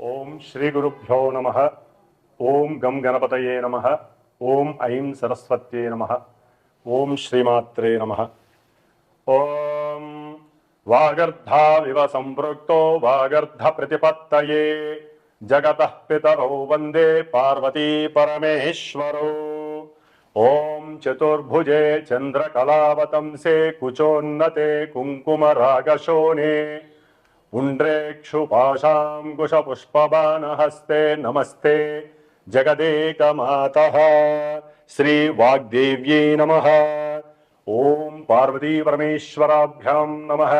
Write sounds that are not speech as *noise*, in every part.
ఓం శ్రీ గురుభ్యో నమ ఓం గం గణపతయే నమ ఓం ఐం సరస్వత్యే నమ ఓం శ్రీమాత్రే నమ ఓం వాగర్ధావివ సంపృక్తో వాగర్ధ ప్రతిపత్తయే జగత పితరౌ వందే పార్వతీ పరమేశ్వరో ఓం చతుర్భుజే చంద్రకళావతంసే కుచోన్నతే కుంకుమరాగశోనే पुण्ड्रेक्षुपाशाङ्कुशपुष्पबाणहस्ते नमस्ते जगदेकमातः श्रीवाग्देव्यै नमः ॐ पार्वतीपरमेश्वराभ्यां नमः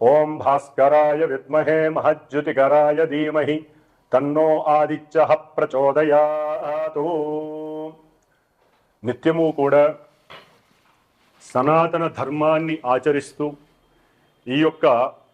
ॐ भास्कराय विद्महे महज्युतिकराय धीमहि तन्नो ఆదిత్యః ప్రచోదయాతు నిత్యము కూడా సనాతన ధర్మాన్ని ఆచరిస్తూ ఈ యొక్క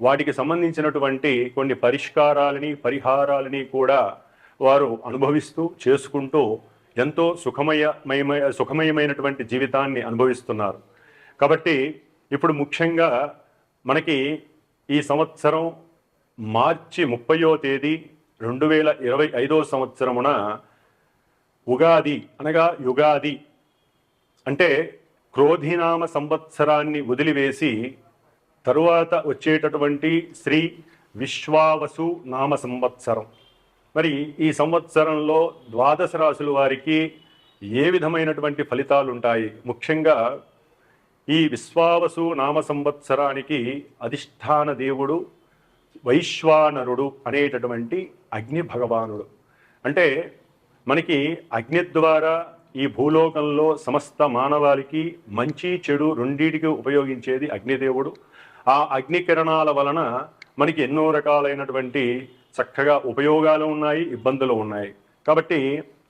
వాటికి సంబంధించినటువంటి కొన్ని పరిష్కారాలని పరిహారాలని కూడా వారు అనుభవిస్తూ చేసుకుంటూ ఎంతో సుఖమయమయమయ సుఖమయమైనటువంటి జీవితాన్ని అనుభవిస్తున్నారు. కాబట్టి ఇప్పుడు ముఖ్యంగా మనకి ఈ సంవత్సరం మార్చి ముప్పయో తేదీ రెండు వేల ఇరవై ఐదో సంవత్సరమున ఉగాది అనగా యుగాది అంటే క్రోధినామ సంవత్సరాన్ని వదిలివేసి తరువాత వచ్చేటటువంటి శ్రీ విశ్వావసు నామ సంవత్సరం. మరి ఈ సంవత్సరంలో ద్వాదశ రాశుల వారికి ఏ విధమైనటువంటి ఫలితాలు ఉంటాయి ముఖ్యంగా ఈ విశ్వావసు నామ సంవత్సరానికి అధిష్టాన దేవుడు వైశ్వానరుడు అనేటటువంటి అగ్ని భగవానుడు. అంటే మనకి అగ్ని ద్వారా ఈ భూలోకంలో సమస్త మానవాళికి మంచి చెడు రెండింటికి ఉపయోగించేది అగ్నిదేవుడు. ఆ అగ్ని కిరణాల వలన మనకి ఎన్నో రకాలైనటువంటి చక్కగా ఉపయోగాలు ఉన్నాయి ఇబ్బందులు ఉన్నాయి. కాబట్టి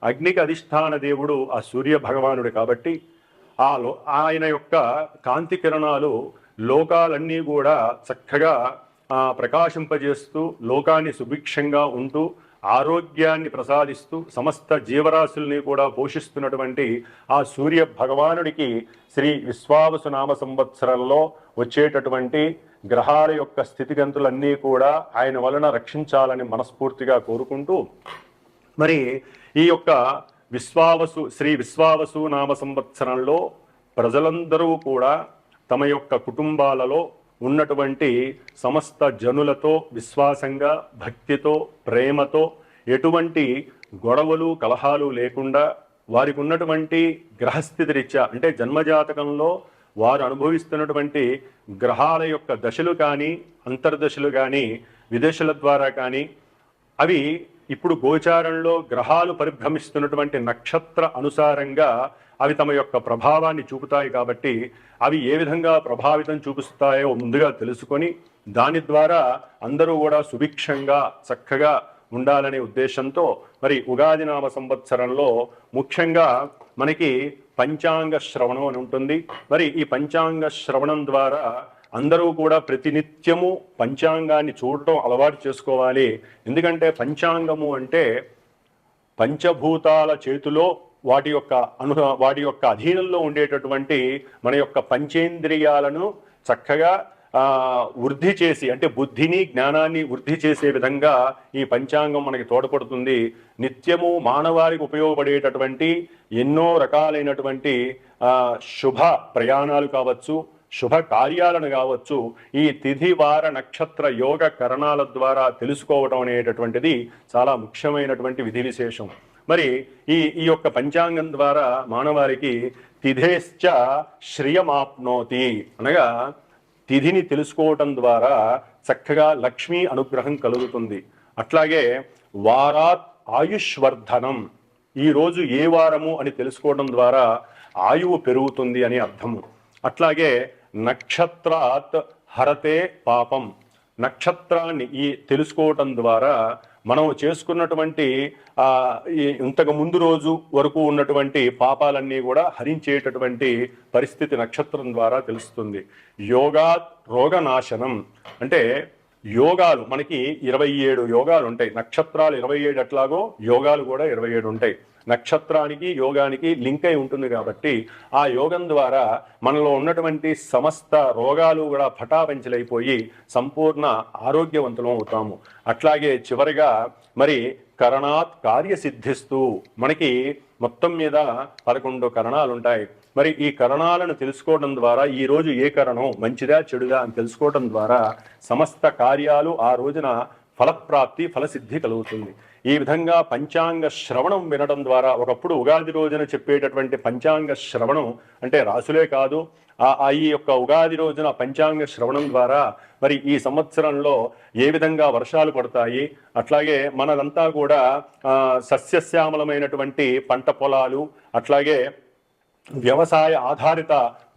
అగ్నికి అధిష్టాన దేవుడు ఆ సూర్య భగవానుడు కాబట్టి ఆ లో ఆయన యొక్క కాంతి కిరణాలు లోకాలన్నీ కూడా చక్కగా ప్రకాశింపజేస్తూ లోకాన్ని సుభిక్షంగా ఉంటూ ఆరోగ్యాన్ని ప్రసాదిస్తూ సమస్త జీవరాశుల్ని కూడా పోషిస్తున్నటువంటి ఆ సూర్య భగవానుడికి శ్రీ విశ్వావసు నామ సంవత్సరంలో వచ్చేటటువంటి గ్రహాల యొక్క స్థితిగంతులన్నీ కూడా ఆయన వలన రక్షించాలని మనస్ఫూర్తిగా కోరుకుంటూ మరి ఈ యొక్క విశ్వావసు శ్రీ విశ్వావసు నామ సంవత్సరంలో ప్రజలందరూ కూడా తమ యొక్క కుటుంబాలలో ఉన్నటువంటి సమస్త జనులతో విశ్వాసంగా భక్తితో ప్రేమతో ఎటువంటి గొడవలు కలహాలు లేకుండా వారికి ఉన్నటువంటి గ్రహస్థితి రీత్యా అంటే జన్మజాతకంలో వారు అనుభవిస్తున్నటువంటి గ్రహాల యొక్క దశలు కానీ అంతర్దశలు కానీ విదేశాల ద్వారా కానీ అవి ఇప్పుడు గోచారంలో గ్రహాలు పరిభ్రమిస్తున్నటువంటి నక్షత్ర అనుసారంగా అవి తమ యొక్క ప్రభావాన్ని చూపుతాయి కాబట్టి అవి ఏ విధంగా ప్రభావితం చూపిస్తాయో ముందుగా తెలుసుకొని దాని ద్వారా అందరూ కూడా సుభిక్షంగా చక్కగా ఉండాలనే ఉద్దేశంతో మరి ఉగాది నామ సంవత్సరంలో ముఖ్యంగా మనకి పంచాంగ శ్రవణం అని ఉంటుంది. మరి ఈ పంచాంగ శ్రవణం ద్వారా అందరూ కూడా ప్రతినిత్యము పంచాంగాన్ని చూడటం అలవాటు చేసుకోవాలి. ఎందుకంటే పంచాంగము అంటే పంచభూతాల చేతిలో వాటి యొక్క అను వాటి యొక్క అధీనంలో ఉండేటటువంటి మన యొక్క పంచేంద్రియాలను చక్కగా వృద్ధి చేసి అంటే బుద్ధిని జ్ఞానాన్ని వృద్ధి చేసే విధంగా ఈ పంచాంగం మనకి తోడ్పడుతుంది. నిత్యము మానవారికి ఉపయోగపడేటటువంటి ఎన్నో రకాలైనటువంటి శుభ ప్రయాణాలు కావచ్చు శుభ కార్యాలను కావచ్చు ఈ తిథి వార నక్షత్ర యోగ కరణాల ద్వారా తెలుసుకోవటం అనేటటువంటిది చాలా ముఖ్యమైనటువంటి విధి విశేషం. మరి ఈ ఈ యొక్క పంచాంగం ద్వారా మానవారికి తిథేశ్చ శ్రియమాప్నోతి అనగా తిథిని తెలుసుకోవటం ద్వారా చక్కగా లక్ష్మీ అనుగ్రహం కలుగుతుంది. అట్లాగే వారాత్ ఆయుష్వర్ధనం ఈరోజు ఏ వారము అని తెలుసుకోవడం ద్వారా ఆయువు పెరుగుతుంది అని అర్థము. అట్లాగే నక్షత్రాత్ హరతే పాపం నక్షత్రాన్ని ఈ తెలుసుకోవటం ద్వారా మనం చేసుకున్నటువంటి ఇంతకు ముందు రోజు వరకు ఉన్నటువంటి పాపాలన్నీ కూడా హరించేటటువంటి పరిస్థితి నక్షత్రం ద్వారా తెలుస్తుంది. యోగా రోగనాశనం అంటే యోగాలు మనకి ఇరవై ఏడు యోగాలు ఉంటాయి. నక్షత్రాలు ఇరవై ఏడు ఎట్లాగో యోగాలు కూడా ఇరవై ఏడు ఉంటాయి. నక్షత్రానికి యోగానికి లింక్ అయి ఉంటుంది కాబట్టి ఆ యోగం ద్వారా మనలో ఉన్నటువంటి సమస్త రోగాలు కూడా పటాపంచలైపోయి సంపూర్ణ ఆరోగ్యవంతులం అవుతాము. అట్లాగే చివరిగా మరి కరణాత్ కార్యసిద్ధిస్తూ మనకి మొత్తం మీద పదకొండు కరణాలు ఉంటాయి మరి ఈ కరణాలను తెలుసుకోవడం ద్వారా ఈ రోజు ఏ కరణం మంచిదా చెడుదా అని తెలుసుకోవడం ద్వారా సమస్త కార్యాలు ఆ రోజున ఫలప్రాప్తి ఫలసిద్ధి కలుగుతుంది. ఈ విధంగా పంచాంగ శ్రవణం వినడం ద్వారా ఒకప్పుడు ఉగాది రోజున చెప్పేటటువంటి పంచాంగ శ్రవణం అంటే రాసులే కాదు ఆ ఈ యొక్క ఉగాది రోజున పంచాంగ శ్రవణం ద్వారా మరి ఈ సంవత్సరంలో ఏ విధంగా వర్షాలు పడతాయి అట్లాగే మనదంతా కూడా సస్యశ్యామలమైనటువంటి పంట పొలాలు అట్లాగే వ్యవసాయ ఆధారిత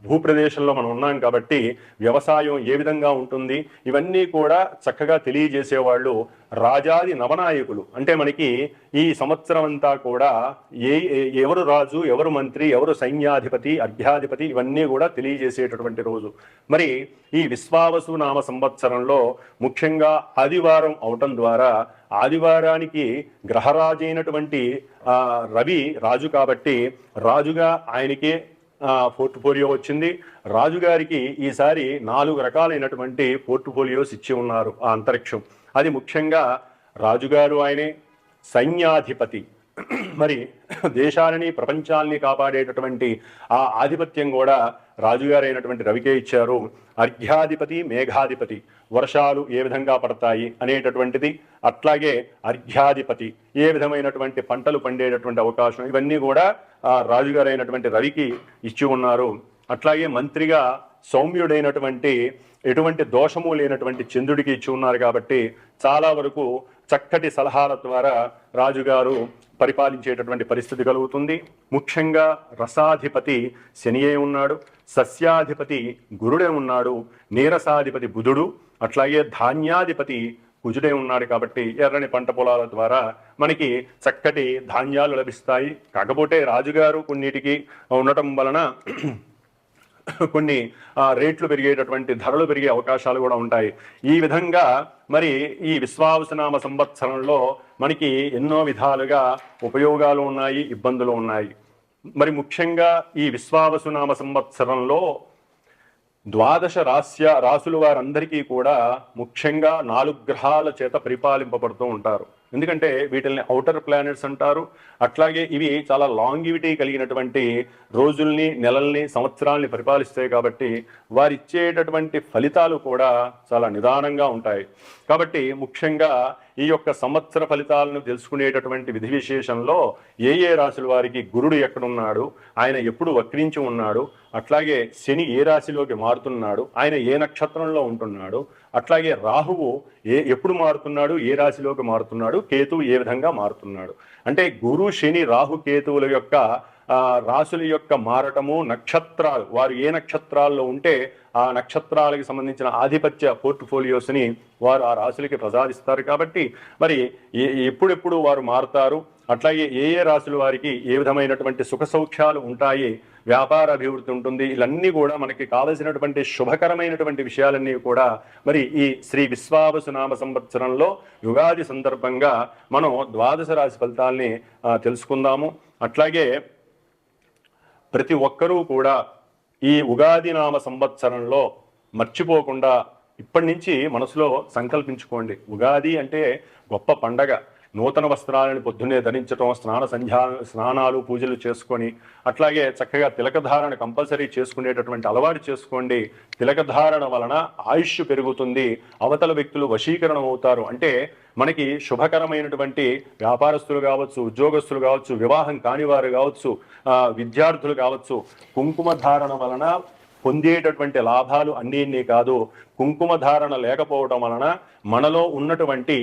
భూప్రదేశంలో మనం ఉన్నాం కాబట్టి వ్యవసాయం ఏ విధంగా ఉంటుంది? ఇవన్నీ కూడా చక్కగా తెలియజేసేవాళ్ళు రాజాది నవనాయకులు. అంటే మనకి ఈ సంవత్సరం అంతా కూడా ఏ ఏ- ఎవరు రాజు ఎవరు మంత్రి ఎవరు సైన్యాధిపతి అర్ఘ్యాధిపతి ఇవన్నీ కూడా తెలియజేసేటటువంటి రోజు. మరి ఈ విశ్వావసు నామ సంవత్సరంలో ముఖ్యంగా ఆదివారం అవటం ద్వారా ఆదివారానికి గ్రహరాజైనటువంటి రవి రాజు కాబట్టి రాజుగా ఆయనకి పోర్ట్ఫోలియో వచ్చింది. రాజుగారికి ఈసారి నాలుగు రకాలైనటువంటి పోర్ట్ఫోలియోస్ ఇచ్చి ఉన్నారు ఆ అంతరిక్షం. అది ముఖ్యంగా రాజుగారు ఆయనే సైన్యాధిపతి. మరి దేశాలని ప్రపంచాలని కాపాడేటటువంటి ఆ ఆధిపత్యం కూడా రాజుగారైనటువంటి రవికే ఇచ్చారు. అర్ఘ్యాధిపతి మేఘాధిపతి. వర్షాలు ఏ విధంగా పడతాయి అనేటటువంటిది అట్లాగే అర్ఘ్యాధిపతి. ఏ విధమైనటువంటి పంటలు పండేటటువంటి అవకాశం ఇవన్నీ కూడా ఆ రాజుగారైనటువంటి రవికి ఇచ్చి ఉన్నారు. అట్లాగే మంత్రిగా సౌమ్యుడైనటువంటి ఎటువంటి దోషము లేనటువంటి చంద్రుడికి ఇచ్చి ఉన్నారు కాబట్టి చాలా వరకు చక్కటి సలహాల ద్వారా రాజుగారు పరిపాలించేటటువంటి పరిస్థితి కలుగుతుంది. ముఖ్యంగా రసాధిపతి శనియే ఉన్నాడు సస్యాధిపతి గురుడే ఉన్నాడు నీరసాధిపతి బుధుడు అట్లాగే ధాన్యాధిపతి కుజుడే ఉన్నాడు కాబట్టి ఎర్రని పంట పొలాల ద్వారా మనకి చక్కటి ధాన్యాలు లభిస్తాయి. కాకపోతే రాజుగారు కొన్నిటికి ఉండటం వలన *clears throat* కొన్ని రేట్లు పెరిగేటటువంటి ధరలు పెరిగే అవకాశాలు కూడా ఉంటాయి. ఈ విధంగా మరి ఈ విశ్వావసనామ సంవత్సరంలో మనకి ఎన్నో విధాలుగా ఉపయోగాలు ఉన్నాయి ఇబ్బందులు ఉన్నాయి. మరి ముఖ్యంగా ఈ విశ్వావసునామ సంవత్సరంలో ద్వాదశ రాస్య రాసుల వారందరికీ కూడా ముఖ్యంగా నాలుగు గ్రహాల చేత పరిపాలింపబడుతూ ఉంటారు. ఎందుకంటే వీటిల్ని అవుటర్ ప్లానెట్స్ అంటారు. అట్లాగే ఇవి చాలా లాంగివిటీ కలిగినటువంటి రోజుల్ని నెలల్ని సంవత్సరాల్ని పరిపాలిస్తాయి కాబట్టి వారిచ్చేటటువంటి ఫలితాలు కూడా చాలా నిదానంగా ఉంటాయి. కాబట్టి ముఖ్యంగా ఈ యొక్క సంవత్సర ఫలితాలను తెలుసుకునేటటువంటి విధి విశేషంలో ఏ ఏ రాశుల వారికి గురుడు ఎక్కడున్నాడు ఆయన ఎప్పుడు వక్రించి ఉన్నాడు అట్లాగే శని ఏ రాశిలోకి మారుతున్నాడు ఆయన ఏ నక్షత్రంలో ఉంటున్నాడు అట్లాగే రాహువు ఏ ఎప్పుడు మారుతున్నాడు? ఏ రాశిలోకి మారుతున్నాడు? కేతువు ఏ విధంగా మారుతున్నాడు? అంటే గురు శని రాహు కేతువుల యొక్క రాశుల యొక్క మారటము నక్షత్రాలు వారు ఏ నక్షత్రాల్లో ఉంటే ఆ నక్షత్రాలకు సంబంధించిన ఆధిపత్య పోర్ట్ఫోలియోస్ని వారు ఆ రాశులకి ప్రసాదిస్తారు కాబట్టి మరి ఏ- ఎప్పుడెప్పుడు వారు మారుతారు? అట్లాగే ఏ ఏ రాశుల వారికి ఏ విధమైనటువంటి సుఖ సౌఖ్యాలు ఉంటాయి? వ్యాపార అభివృద్ధి ఉంటుంది. ఇవన్నీ కూడా మనకి కావలసినటువంటి శుభకరమైనటువంటి విషయాలన్నీ కూడా మరి ఈ శ్రీ విశ్వావసు నామ సంవత్సరంలో యుగాది సందర్భంగా మనం ద్వాదశ రాశి ఫలితాల్ని తెలుసుకుందాము. అట్లాగే ప్రతి ఒక్కరూ కూడా ఈ ఉగాది నామ సంవత్సరంలో మర్చిపోకుండా ఇప్పటి నుంచి మనసులో సంకల్పించుకోండి. ఉగాది అంటే గొప్ప పండగ. నూతన వస్త్రాలను పొద్దున్నే ధరించడం స్నాన సంధ్యా స్నానాలు పూజలు చేసుకొని అట్లాగే చక్కగా తిలకధారణ కంపల్సరీ చేసుకునేటటువంటి అలవాటు చేసుకోండి. తిలకధారణ వలన ఆయుష్ పెరుగుతుంది అవతల వ్యక్తులు వశీకరణం అవుతారు. అంటే మనకి శుభకరమైనటువంటి వ్యాపారస్తులు కావచ్చు ఉద్యోగస్తులు కావచ్చు వివాహం కానివారు కావచ్చు విద్యార్థులు కావచ్చు కుంకుమ ధారణ వలన పొందేటటువంటి లాభాలు అన్నీ కాదు కుంకుమ ధారణ లేకపోవడం వలన మనలో ఉన్నటువంటి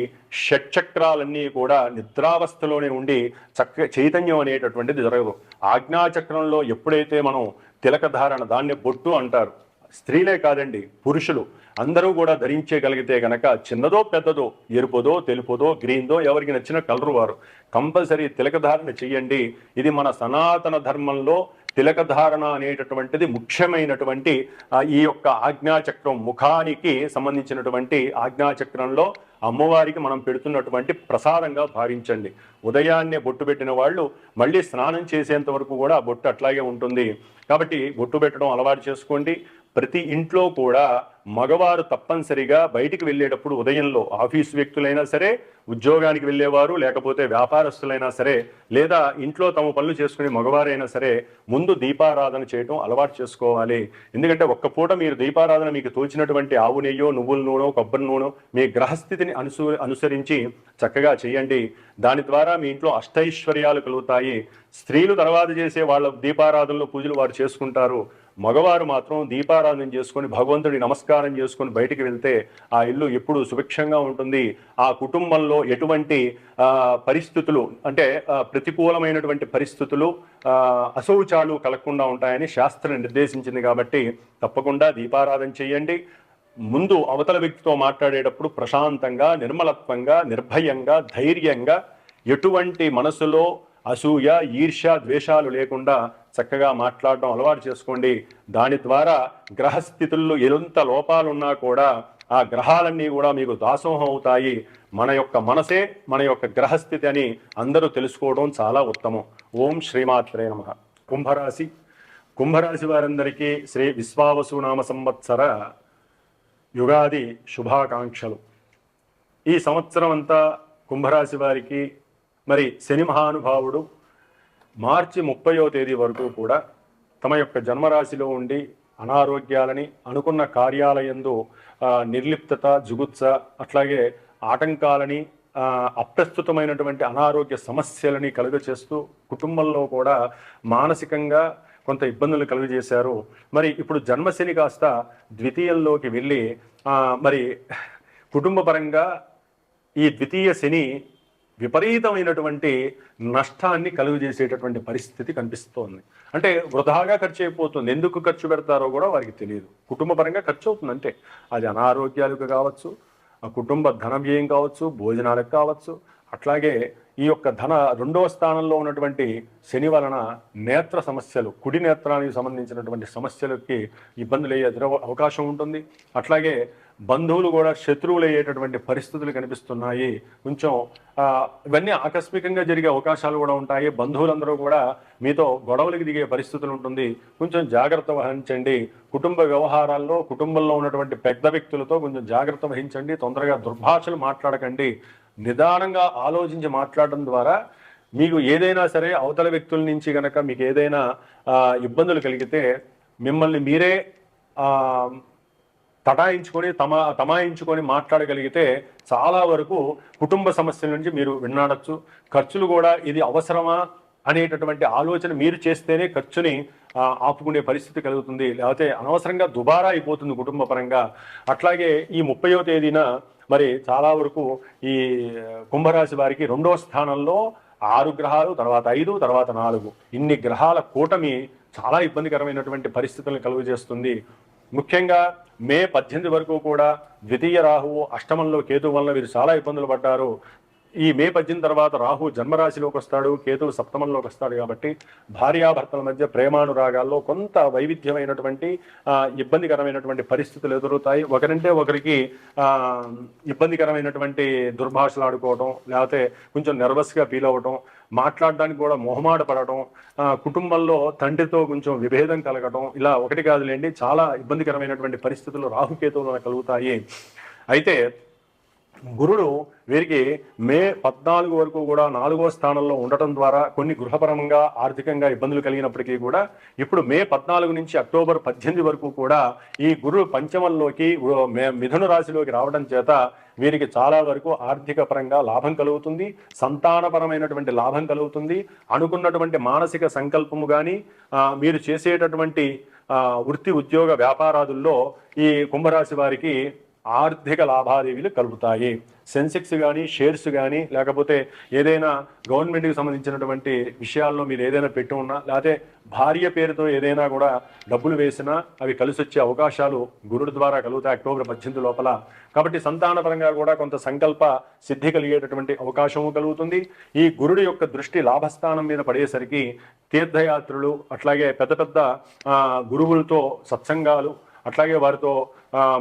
షట్చక్రాలన్నీ కూడా నిద్రావస్థలోనే ఉండి చక్క చైతన్యం అనేటటువంటిది జరగదు. ఆజ్ఞాచక్రంలో ఎప్పుడైతే మనం తిలక ధారణ దాన్ని బొట్టు అంటారు స్త్రీలే కాదండి పురుషులు అందరూ కూడా ధరించగలిగితే గనక చిన్నదో పెద్దదో ఎరుపుదో తెలుపుదో గ్రీన్దో ఎవరికి నచ్చిన కలరు వారు. కంపల్సరీ తిలకధారణ చెయ్యండి. ఇది మన సనాతన ధర్మంలో తిలకధారణ అనేటటువంటిది ముఖ్యమైనటువంటి ఈ యొక్క ఆజ్ఞాచక్రం ముఖానికి సంబంధించినటువంటి ఆజ్ఞాచక్రంలో అమ్మవారికి మనం పెడుతున్నటువంటి ప్రసాదంగా భావించండి. ఉదయాన్నే బొట్టు పెట్టిన వాళ్ళు మళ్ళీ స్నానం చేసేంత వరకు కూడా బొట్టు అట్లాగే ఉంటుంది. కాబట్టి బొట్టు పెట్టడం అలవాటు చేసుకోండి. ప్రతి ఇంట్లో కూడా మగవారు తప్పనిసరిగా బయటికి వెళ్ళేటప్పుడు ఉదయంలో ఆఫీస్ వ్యక్తులైనా సరే ఉద్యోగానికి వెళ్ళేవారు లేకపోతే వ్యాపారస్తులైనా సరే లేదా ఇంట్లో తమ పనులు చేసుకునే మగవారైనా సరే ముందు దీపారాధన చేయడం అలవాటు చేసుకోవాలి. ఎందుకంటే ఒక్క పూట మీరు దీపారాధన మీకు తోచినటువంటి ఆవు నెయ్యో నువ్వుల నూనె కొబ్బరి నూనె మీ గ్రహస్థితిని అనుసు అనుసరించి చక్కగా చేయండి. దాని ద్వారా మీ ఇంట్లో అష్టైశ్వర్యాలు కలుగుతాయి. స్త్రీలు తర్వాత చేసే వాళ్ళ దీపారాధనలో పూజలు వారు చేసుకుంటారు. మగవారు మాత్రం దీపారాధన చేసుకొని భగవంతుడి నమస్కారం చేసుకొని బయటికి వెళ్తే ఆ ఇల్లు ఎప్పుడు సుభిక్షంగా ఉంటుంది. ఆ కుటుంబంలో ఎటువంటి పరిస్థితులు అంటే ప్రతికూలమైనటువంటి పరిస్థితులు అశౌచాలు కలగకుండా ఉంటాయని శాస్త్రం నిర్దేశించింది కాబట్టి తప్పకుండా దీపారాధన చేయండి. ముందు అవతల వ్యక్తితో మాట్లాడేటప్పుడు ప్రశాంతంగా నిర్మలత్వంగా నిర్భయంగా ధైర్యంగా ఎటువంటి మనసులో అసూయ ఈర్ష్య ద్వేషాలు లేకుండా చక్కగా మాట్లాడడం అలవాటు చేసుకోండి. దాని ద్వారా గ్రహస్థితుల్లో ఎంత లోపాలున్నా కూడా ఆ గ్రహాలన్నీ కూడా మీకు దాసోహం అవుతాయి. మన యొక్క మనసే మన యొక్క గ్రహస్థితి అని అందరూ తెలుసుకోవడం చాలా ఉత్తమం. ఓం శ్రీమాత్రే నమ. కుంభరాశి. కుంభరాశి వారందరికీ శ్రీ విశ్వావసునామ సంవత్సర యుగాది శుభాకాంక్షలు. ఈ సంవత్సరం అంతా కుంభరాశి వారికి మరి శని మహానుభావుడు మార్చి ముప్పయో తేదీ వరకు కూడా తమ యొక్క జన్మరాశిలో ఉండి అనారోగ్యాలని అనుకున్న కార్యాలయందు నిర్లిప్తత జుగుత్స అట్లాగే ఆటంకాలని అప్రస్తుతమైనటువంటి అనారోగ్య సమస్యలని కలుగచేస్తూ కుటుంబంలో కూడా మానసికంగా కొంత ఇబ్బందులు కలుగజేశారు. మరి ఇప్పుడు జన్మశని కాస్త ద్వితీయంలోకి వెళ్ళి మరి కుటుంబపరంగా ఈ ద్వితీయ శని విపరీతమైనటువంటి నష్టాన్ని కలుగజేసేటటువంటి పరిస్థితి కనిపిస్తోంది. అంటే వృధాగా ఖర్చు అయిపోతుంది ఎందుకు ఖర్చు పెడతారో కూడా వారికి తెలియదు. కుటుంబపరంగా ఖర్చు అవుతుంది అంటే అది అనారోగ్యాలకు కావచ్చు ఆ కుటుంబ ధన వ్యయం కావచ్చు భోజనాలకు కావచ్చు. అట్లాగే ఈ యొక్క ధన రెండవ స్థానంలో ఉన్నటువంటి శని వలన నేత్ర సమస్యలు కుడి నేత్రానికి సంబంధించినటువంటి సమస్యలకి ఇబ్బందులు అయ్యే అవకాశం ఉంటుంది. అట్లాగే బంధువులు కూడా శత్రువులు అయ్యేటటువంటి పరిస్థితులు కనిపిస్తున్నాయి. కొంచెం ఇవన్నీ ఆకస్మికంగా జరిగే అవకాశాలు కూడా ఉంటాయి. బంధువులందరూ కూడా మీతో గొడవలకు దిగే పరిస్థితులు ఉంటుంది. కొంచెం జాగ్రత్త వహించండి. కుటుంబ వ్యవహారాల్లో కుటుంబంలో ఉన్నటువంటి పెద్ద వ్యక్తులతో కొంచెం జాగ్రత్త వహించండి. తొందరగా దుర్భాషలు మాట్లాడకండి. నిదానంగా ఆలోచించి మాట్లాడడం ద్వారా మీకు ఏదైనా సరే అవతల వ్యక్తుల నుంచి కనుక మీకు ఏదైనా ఇబ్బందులు కలిగితే మిమ్మల్ని మీరే తటాయించుకొని తమ తమాయించుకొని మాట్లాడగలిగితే చాలా వరకు కుటుంబ సమస్యల నుంచి మీరు విన్నాడచ్చు. ఖర్చులు కూడా ఇది అవసరమా అనేటటువంటి ఆలోచన మీరు చేస్తేనే ఖర్చుని ఆపుకునే పరిస్థితి కలుగుతుంది. లేకపోతే అనవసరంగా దుబారా అయిపోతుంది కుటుంబ పరంగా. అట్లాగే ఈ ముప్పయో తేదీన మరి చాలా వరకు ఈ కుంభరాశి వారికి రెండవ స్థానంలో ఆరు గ్రహాలు తర్వాత ఐదు తర్వాత నాలుగు. ఇన్ని గ్రహాల కూటమి చాలా ఇబ్బందికరమైనటువంటి పరిస్థితులను కలుగజేస్తుంది. ముఖ్యంగా మే పద్దెనిమిది వరకు కూడా ద్వితీయ రాహువు అష్టమంలో కేతు వలన వీరు చాలా ఇబ్బందులు పడ్డారు. ఈ మే పద్దెనిమిది తర్వాత రాహు జన్మరాశిలోకి వస్తాడు కేతువు సప్తమంలోకి వస్తాడు కాబట్టి భార్యాభర్తల మధ్య ప్రేమానురాగాల్లో కొంత వైవిధ్యమైనటువంటి ఇబ్బందికరమైనటువంటి పరిస్థితులు ఎదురవుతాయి. ఒకరింటే ఒకరికి ఇబ్బందికరమైనటువంటి దుర్భాషలు ఆడుకోవడం లేకపోతే కొంచెం నర్వస్గా ఫీల్ అవ్వడం మాట్లాడడానికి కూడా మొహమాట పడటం కుటుంబంలో తండ్రితో కొంచెం విభేదం కలగటం ఇలా ఒకటి కాదులేండి చాలా ఇబ్బందికరమైనటువంటి పరిస్థితులు రాహుకేతువులు కలుగుతాయి. అయితే గురుడు వీరికి మే పద్నాలుగు వరకు కూడా నాలుగో స్థానంలో ఉండటం ద్వారా కొన్ని గృహపరంగా ఆర్థికంగా ఇబ్బందులు కలిగినప్పటికీ కూడా ఇప్పుడు మే పద్నాలుగు నుంచి అక్టోబర్ పద్దెనిమిది వరకు కూడా ఈ గురుడు పంచమంలోకి మే- మిథున రాశిలోకి రావడం చేత వీరికి చాలా వరకు ఆర్థిక పరంగా లాభం కలుగుతుంది సంతానపరమైనటువంటి లాభం కలుగుతుంది. అనుకున్నటువంటి మానసిక సంకల్పము కానీ మీరు చేసేటటువంటి వృత్తి ఉద్యోగ వ్యాపారాదుల్లో ఈ కుంభరాశి వారికి ఆర్థిక లాభాదేవీలు కలుగుతాయి. సెన్సెక్స్ కానీ షేర్స్ కానీ లేకపోతే ఏదైనా గవర్నమెంట్కి సంబంధించినటువంటి విషయాల్లో మీరు ఏదైనా పెట్టి ఉన్నా లేకపోతే భార్య పేరుతో ఏదైనా కూడా డబ్బులు వేసినా అవి కలిసి వచ్చే అవకాశాలు గురుడు ద్వారా కలుగుతాయి అక్టోబర్ పద్దెనిమిది లోపల. కాబట్టి సంతానపరంగా కూడా కొంత సంకల్ప సిద్ధి కలిగేటటువంటి అవకాశము కలుగుతుంది. ఈ గురుడు యొక్క దృష్టి లాభస్థానం మీద పడేసరికి తీర్థయాత్రలు అట్లాగే పెద్ద పెద్ద గురువులతో సత్సంగాలు అట్లాగే వారితో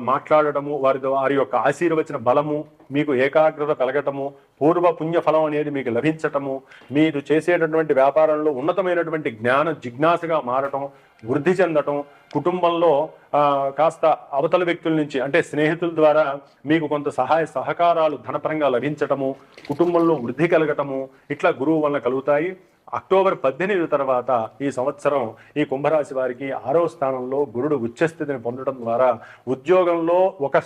మాట్లాడటము వారితో వారి యొక్క ఆశీర్వచన బలము మీకు ఏకాగ్రత కలగటము పూర్వ పుణ్య ఫలం అనేది మీకు లభించటము మీరు చేసేటటువంటి వ్యాపారంలో ఉన్నతమైనటువంటి జ్ఞాన జిజ్ఞాసగా మారటం వృద్ధి చెందటం కుటుంబంలో కాస్త అవతల వ్యక్తుల నుంచి అంటే స్నేహితుల ద్వారా మీకు కొంత సహాయ సహకారాలు ధనపరంగా లభించటము కుటుంబంలో వృద్ధి కలగటము ఇట్లా గురువు వలన కలుగుతాయి. అక్టోబర్ పద్దెనిమిది తర్వాత ఈ సంవత్సరం ఈ కుంభరాశి వారికి ఆరో స్థానంలో గురుడు ఉచ్చస్థితిని పొందడం ద్వారా ఉద్యోగంలో ఒక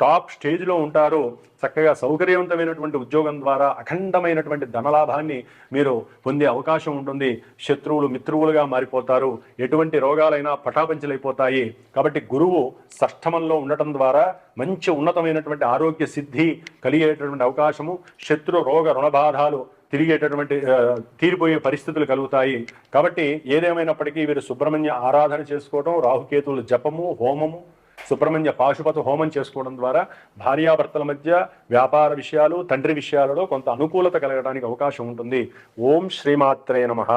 టాప్ స్టేజ్లో ఉంటారు. చక్కగా సౌకర్యవంతమైనటువంటి ఉద్యోగం ద్వారా అఖండమైనటువంటి ధనలాభాన్ని మీరు పొందే అవకాశం ఉంటుంది. శత్రువులు మిత్రువులుగా మారిపోతారు. ఎటువంటి రోగాలైనా పటాపంచలైపోతాయి. కాబట్టి గురువు సష్టమంలో ఉండటం ద్వారా మంచి ఉన్నతమైనటువంటి ఆరోగ్య సిద్ధి కలిగేటటువంటి అవకాశము. శత్రు రోగ రుణబాధాలు తిరిగేటటువంటి తీరిపోయే పరిస్థితులు కలుగుతాయి. కాబట్టి ఏదేమైనప్పటికీ వీరు సుబ్రహ్మణ్య ఆరాధన చేసుకోవడం రాహుకేతువుల జపము హోమము సుబ్రహ్మణ్య పాశుపత హోమం చేసుకోవడం ద్వారా భార్యాభర్తల మధ్య వ్యాపార విషయాలు తండ్రి విషయాలలో కొంత అనుకూలత కలగడానికి అవకాశం ఉంటుంది. ఓం శ్రీమాత్రే నమః.